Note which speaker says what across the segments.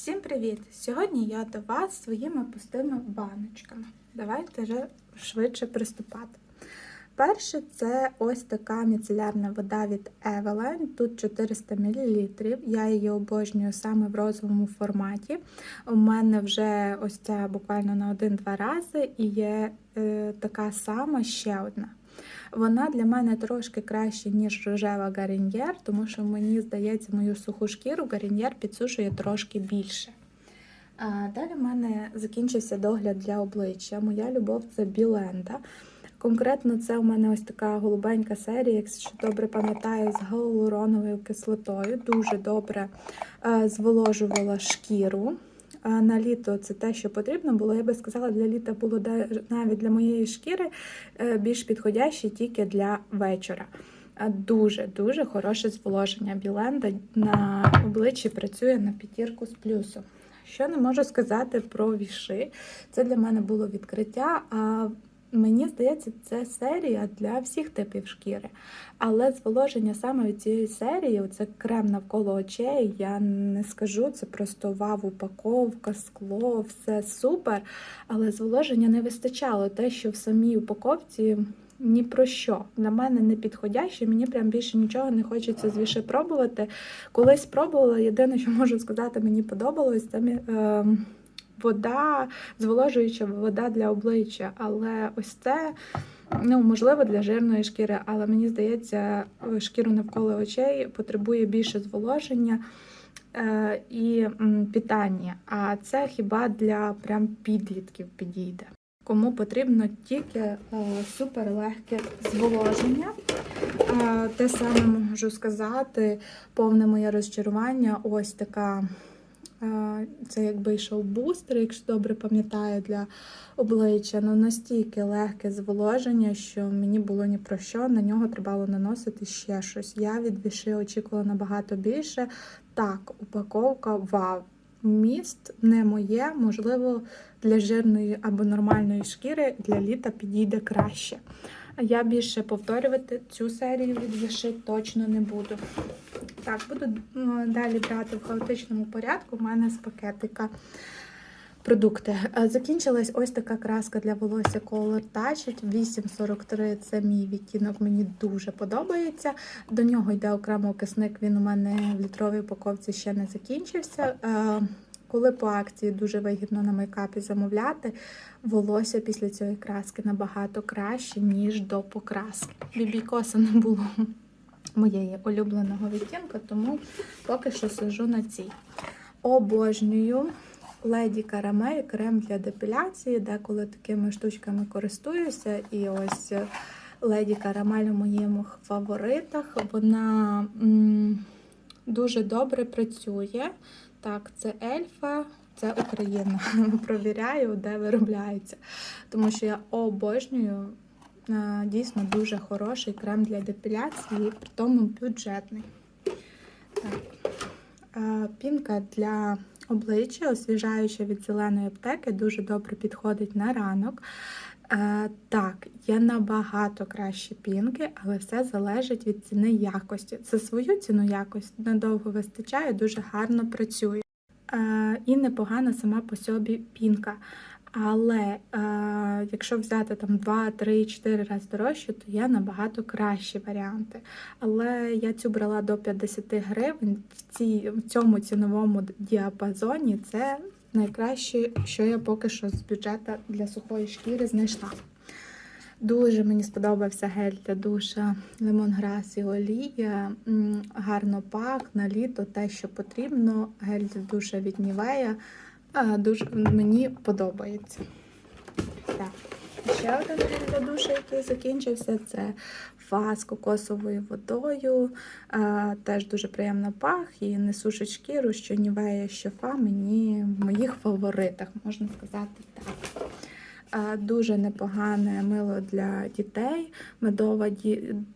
Speaker 1: Всім привіт! Сьогодні я до вас своїми пустими баночками. Давайте вже швидше приступати. Перше, це ось така міцелярна вода від Eveline. Тут 400 мл. Я її обожнюю саме в розовому форматі. У мене вже ось ця буквально на один-два рази, і є е, така сама ще одна. Вона для мене трошки краще, ніж рожева гаріньєр, тому що мені здається, мою суху шкіру гаріньєр підсушує трошки більше. Далі в мене закінчився догляд для обличчя. Моя любов це біленда. Конкретно це у мене ось така голубенька серія, якщо добре пам'ятаю, з гіалуроновою кислотою. Дуже добре е, зволожувала шкіру. На літо це те, що потрібно було. Я би сказала, для літа було навіть для моєї шкіри е, більш підходяще тільки для вечора. Дуже-дуже хороше зволоження. Біленда на обличчі працює на п'ятірку з плюсом. Що не можу сказати про віши. Це для мене було відкриття. Мені здається, це серія для всіх типів шкіри. Але зволоження саме від цієї серії, це крем навколо очей, я не скажу, це просто вау, упаковка, скло, все супер. Але зволоження не вистачало. Те, що в самій упаковці ні про що. Для мене не підходяще, мені прям більше нічого не хочеться звіше пробувати. Колись пробувала, єдине, що можу сказати, мені подобалось, це е, вода, зволожуюча вода для обличчя. Але ось це. Ну, можливо, для жирної шкіри, але мені здається, шкіру навколо очей потребує більше зволоження е, і питання. А це хіба для прям підлітків підійде. Кому потрібно тільки е, суперлегке зволоження. Е, те саме можу сказати, повне моє розчарування. Ось така. Це якби йшов бустер, якщо добре пам'ятаю, для обличчя. Ну настільки легке зволоження, що мені було ні про що. На нього треба було наносити ще щось. Я від віши очікувала набагато більше. Так, упаковка вау. Міст не моє, можливо, для жирної або нормальної шкіри для літа підійде краще. Я більше повторювати цю серію від віши точно не буду. Так, буду далі брати в хаотичному порядку. У мене з пакетика продукти. Е, Закінчилась ось така краска для волосся Color Touch 843. Це мій відтінок, мені дуже подобається. До нього йде окремо кисник, він у мене в літровій упаковці ще не закінчився. Коли по акції дуже вигідно на мейкапі замовляти, волосся після цієї краски набагато краще, ніж до покраски. Бібі-коса не було моєї улюбленого відтінку, тому поки що сижу на цій. Обожнюю Леді Карамель, крем для депіляції, деколи такими штучками користуюся. І ось Леді Карамель у моєму фаворитах. Вона м, дуже добре працює. Так, це ельфа, це Україна. Провіряю, де виробляється. Тому що я обожнюю е, дійсно дуже хороший крем для депіляції, при тому бюджетний. Так. Е, Пінка для обличчя, освіжаюча від зеленої аптеки, дуже добре підходить на ранок. Е, Так, є набагато кращі пінки, але все залежить від ціни якості. За свою ціну якості надовго вистачає, дуже гарно працює. Е, І непогана сама по собі пінка. Але е, якщо взяти там 2, 3, 4 рази дорожче, то є набагато кращі варіанти. Але я цю брала до 50 гривень в, цій, в цьому ціновому діапазоні. Це найкраще, що я поки що з бюджету для сухої шкіри знайшла. Дуже мені сподобався гель для душа лемонграс і олія. Гарно пах на літо, те, що потрібно. Гель для душа від Нівея. А, Дуже мені подобається. Так. Ще один гель для душу, який закінчився, це фас кокосовою водою. А, теж дуже приємно пах і не сушить шкіру, що Нівея, що фа мені в моїх фаворитах, можна сказати так. А, Дуже непогане мило для дітей, медова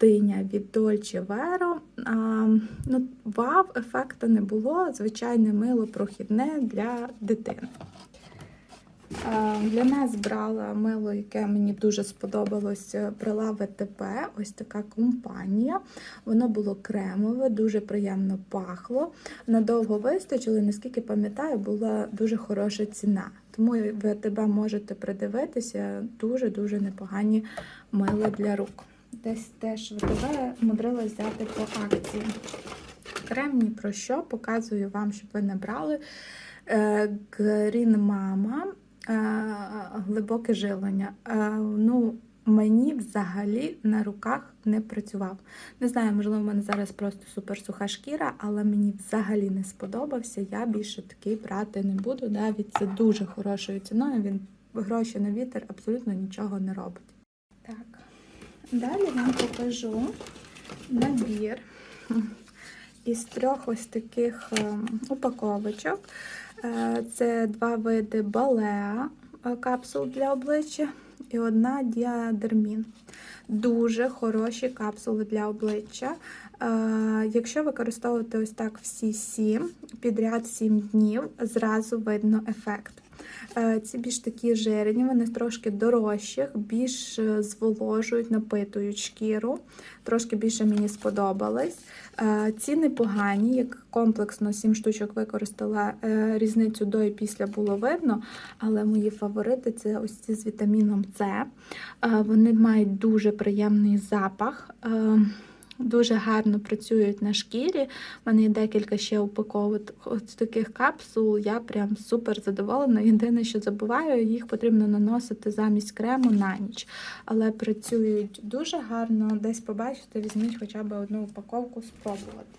Speaker 1: диня від Dolce Vero. А, ну, вау, ефекту не було. Звичайне мило прохідне для дитини. Е, Для нас брала мило, яке мені дуже сподобалось е, брала ВТП. Ось така компанія. Воно було кремове, дуже приємно пахло. Надовго вистачило, наскільки пам'ятаю, була дуже хороша ціна. Тому ви тебе можете придивитися дуже-дуже непогані мила для рук. Десь теж ВТБ мудрила взяти по акції. Крем ні про що, показую вам, щоб ви не брали. Е, Green Mama, е, глибоке жилення. Е, Ну, мені взагалі на руках не працював. Не знаю, можливо, в мене зараз просто супер суха шкіра, але мені взагалі не сподобався. Я більше такий брати не буду. Навіть це дуже хорошою ціною. Він гроші на вітер абсолютно нічого не робить. Так, далі вам покажу набір із трьох ось таких ем, упаковочок. Е, Це два види балеа е, капсул для обличчя і одна діадермін. Дуже хороші капсули для обличчя. Е, Якщо використовувати ось так всі сім, підряд 7 днів, зразу видно ефект. Е, Ці більш такі жирні, вони трошки дорожчі, більш е, зволожують, напитують шкіру. Трошки більше мені сподобались. Е, Ці непогані, як комплексно 7 штучок використала, різницю до і після було видно. Але мої фаворити це ось ці з вітаміном С. Вони мають дуже приємний запах. Дуже гарно працюють на шкірі. У мене є декілька ще упаковок таких капсул. Я прям супер задоволена. Єдине, що забуваю, їх потрібно наносити замість крему на ніч. Але працюють дуже гарно. Десь побачите, візьміть хоча б одну упаковку спробувати.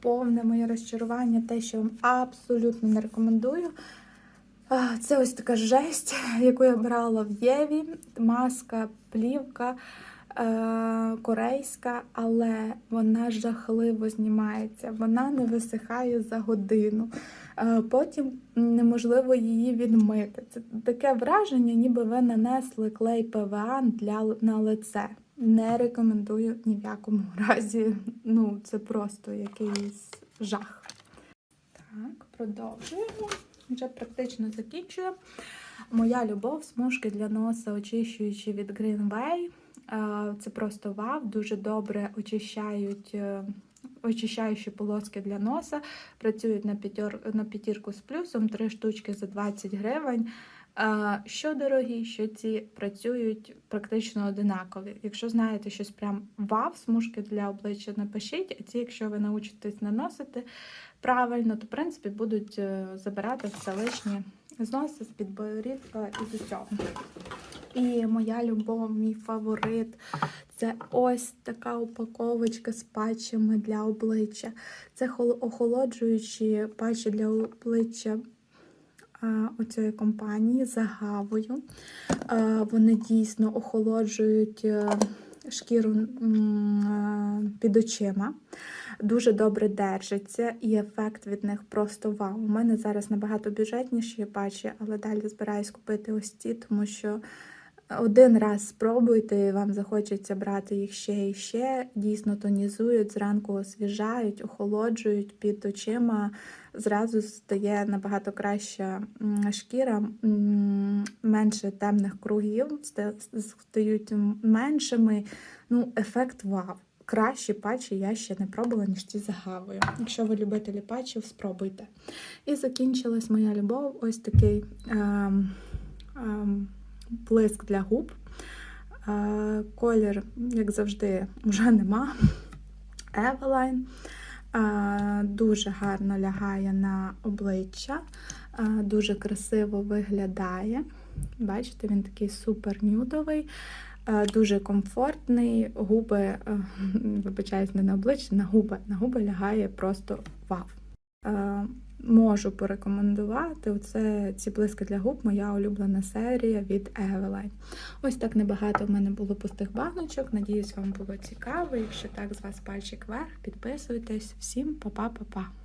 Speaker 1: Повне моє розчарування, те, що вам абсолютно не рекомендую. Це ось така жесть, яку я брала в Єві. Маска, плівка корейська, але вона жахливо знімається. Вона не висихає за годину. Е, Потім неможливо її відмити. Це таке враження, ніби ви нанесли клей ПВА для на лице. Не рекомендую ні в якому разі. Ну, це просто якийсь жах. Так, продовжуємо. Вже практично закінчую. Моя любов, смужки для носа, очищуючі від Green Way. Е, Це просто вау, дуже добре очищають. е, Очищаючі полоски для носа працюють на п'ятьор, на п'ятірку з плюсом, три штучки за 20 гривень. Що дорогі, що ці працюють практично одинакові. Якщо знаєте щось прям вау, смужки для обличчя, напишіть. А ці, якщо ви научитесь наносити правильно, то в принципі будуть е, забирати все лишнє з з підборідка і з усього. І моя любов, мій фаворит це ось така упаковочка з патчами для обличчя. Це охолоджуючі патчі для обличчя а, оцієї компанії з агавою. Вони дійсно охолоджують е, шкіру е, під очима. Дуже добре держаться, і ефект від них просто вау. У мене зараз набагато бюджетніші патчі, але далі збираюсь купити ось ці, тому що один раз спробуйте, і вам захочеться брати їх ще і ще. Дійсно тонізують, зранку освіжають, охолоджують під очима. Зразу стає набагато краща шкіра, менше темних кругів, стають меншими. Ну, ефект вау. Кращі патчі я ще не пробувала, ніж ці з агавою. Якщо ви любителі патчів, спробуйте. І закінчилась моя любов. Ось такий ем, ем, блиск для губ. Е, колір, як завжди, вже нема. Eveline. Е, дуже гарно лягає на обличчя, е, дуже красиво виглядає. Бачите, він такий супер нюдовий, дуже комфортний. Губи, е, вибачаюсь, не на обличчя, на губи. На губи лягає просто вау. Е, Можу порекомендувати. Оце ці блиски для губ, моя улюблена серія від Eveline. Ось так небагато в мене було пустих баночок. Надіюсь, вам було цікаво. Якщо так, з вас пальчик вверх, підписуйтесь. Всім па-па-па-па.